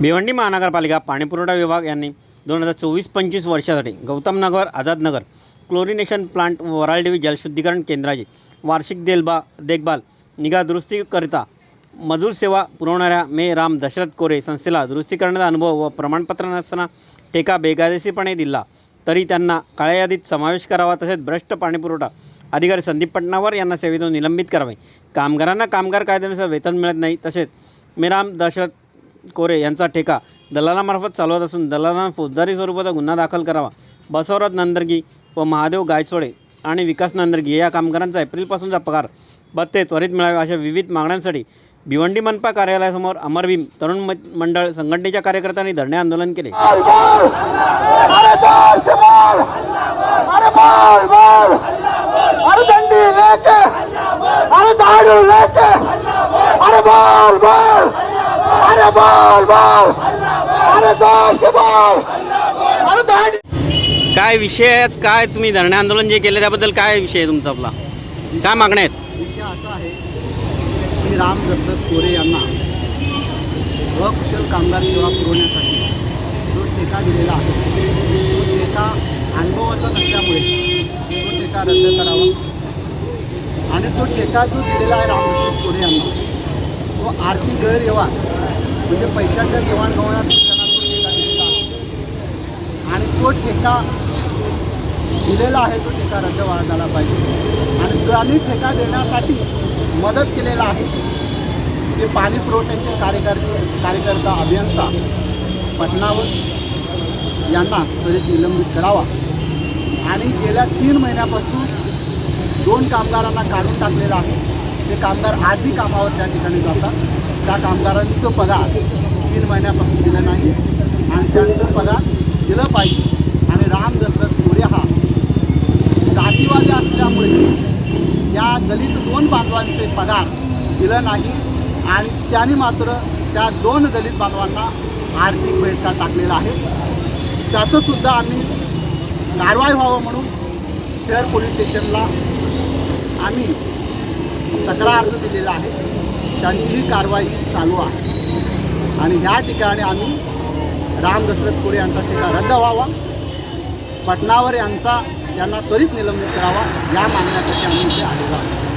भिवंडी महानगरपालिका पाणीपुरवठा विभाग यांनी दोन हजार चोवीस पंचवीस वर्षासाठी गौतम नगर आझादनगर क्लोरिनेशन प्लांट व वराळदेवी जलशुद्धीकरण केंद्राची वार्षिक देलबा देखभाल निगा दुरुस्तीकरिता मजूर सेवा पुरवणाऱ्या मे राम दशरथ कोरे संस्थेला दुरुस्ती करण्याचा अनुभव व प्रमाणपत्र नसताना ठेका बेकायदेशीरपणे दिला तरी त्यांना काळ्या यादीत समावेश करावा तसेच भ्रष्ट पाणीपुरवठा अधिकारी संदीप पटनावर यांना सेवेतून निलंबित करावे. कामगारांना कामगार कायद्यानुसार वेतन मिळत नाही तसेच मेराम दशरथ कोरे यांचा ठेका. दलालामार्फत चालवत असून दलालांना फौजदारी स्वरूपाचा गुन्हा दाखल करावा. बसवराज नंदरगी व महादेव गायचोडे आणि विकास नंदरगी या कामगारांचा एप्रिलपासूनचा पगार. भत्ते त्वरित मिळावे अशा विविध मागण्यांसाठी भिवंडी मनपा कार्यालयासमोर अमरभीम तरुण मंडळ संघटनेच्या कार्यकर्त्यांनी धरणे आंदोलन केले. अरे दाश मार अरे दांडी काय विषय आहे आज? काय तुम्ही धरणे आंदोलन जे केले त्याबद्दल काय विषय आहे तुमचा आपला? काय मागण्या आहेत? विषय असा आहे की राम दशरथ कोरे यांना अकुशल कामगार सेवा पुरवण्यासाठी जो ठेका दिलेला आहे तो ठेका अनुभवाचा नसल्यामुळे तो ठेका रद्द करावा. आणि तो ठेका जो दिलेला आहे राम दशरथ कोरे यांना तो आर्थिक गैरव्यवहार म्हणजे पैशाच्या देवाणघेवाणात त्यांना तो ठेका दिलेला आहे आणि तो ठेका दिलेला आहे तो ठेका रद्द व्हा- झाला पाहिजे. आणि त्यांनी ठेका देण्यासाठी मदत केलेला आहे ते पाणी पुरवठ्याचे कार्यकर्ते कार्यकर्ता अभियंता पटनावर यांना त्वरित निलंबित करावा. आणि गेल्या तीन महिन्यापासून दोन कामगारांना काढून टाकलेलं आहे. ते कामगार आजही कामावर त्या ठिकाणी जातात. त्या कामगारांचं पगार तीन महिन्यापासून दिलं नाही आणि त्यांचं पगार दिलं पाहिजे. आणि राम दशरथ कोरे हा. जातीवादी असल्यामुळे या दलित दोन बांधवांचे पगार दिलं नाही आणि त्याने मात्र त्या दोन दलित बांधवांना आर्थिक बहिष्कार टाकलेला आहे. त्याचंसुद्धा आम्ही कारवाई व्हावं म्हणून शहर पोलीस स्टेशनला आम्ही तक्रार अर्ज दिलेला आहे त्यांचीही कारवाई चालू आहे. आणि ह्या ठिकाणी आम्ही राम दशरथ कोरे यांचा ठिकाण रद्द व्हावा. पटनावर यांचा यांना त्वरित निलंबित करावा. या मागण्यासाठी आम्ही इथे आलेलो आहोत.